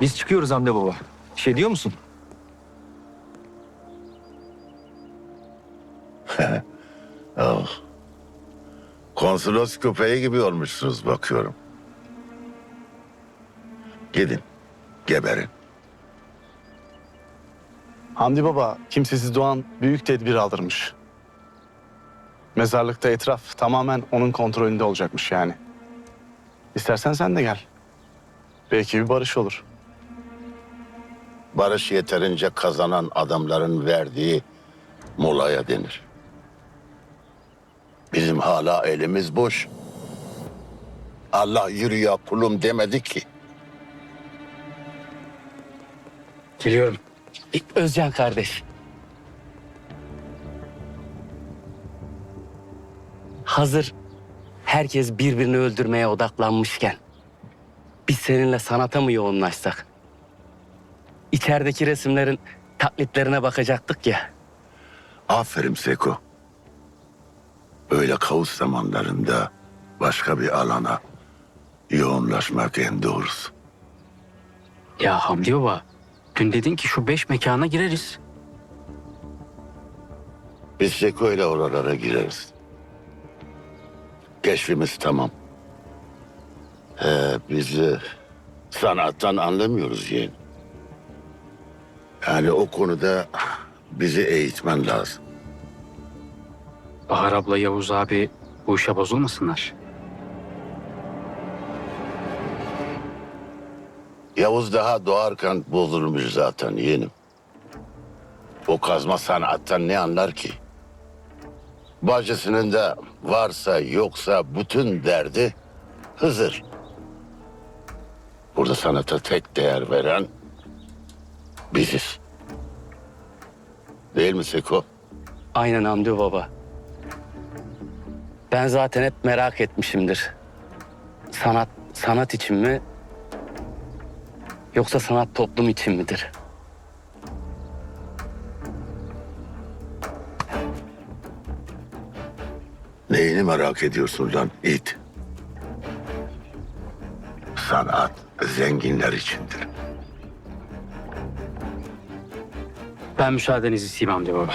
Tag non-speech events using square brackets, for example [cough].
Biz çıkıyoruz Hamdi baba. Şey diyor musun? [laughs] Oh. Konsolos köpeği gibi olmuşsunuz bakıyorum. Gidin, geberin. Hamdi Baba kimsesiz doğan büyük tedbir aldırmış. Mezarlıkta etraf tamamen onun kontrolünde olacakmış yani. İstersen sen de gel. Belki bir barış olur. Barış yeterince kazanan adamların verdiği molaya denir. Bizim hala elimiz boş. Allah yürü ya kulum demedi ki. Geliyorum. Özcan kardeş. Hazır herkes birbirini öldürmeye odaklanmışken biz seninle sanata mı yoğunlaşsak? İçerideki resimlerin taklitlerine bakacaktık ya. Aferin Seko. Böyle kaos zamanlarında başka bir alana yoğunlaşmak en doğrusu. Ya Hamdi baba, dün dedin ki şu beş mekana gireriz. Biz Seko ile oralara gireriz. Keşfimiz tamam. Ee, biz e, sanattan anlamıyoruz yeğen. Yani o konuda bizi eğitmen lazım. Bahar abla Yavuz abi bu işe bozulmasınlar. Yavuz daha doğarken bozulmuş zaten yeğenim. O kazma sanattan ne anlar ki? Bacısının da varsa yoksa bütün derdi Hızır. Burada sanata tek değer veren biziz. Değil mi Seko? Aynen Hamdi baba. Ben zaten hep merak etmişimdir. Sanat sanat için mi? Yoksa sanat toplum için midir? Neyini merak ediyorsun lan it? Sanat zenginler içindir. Ben müsaadenizi isteyeyim Hamdi baba.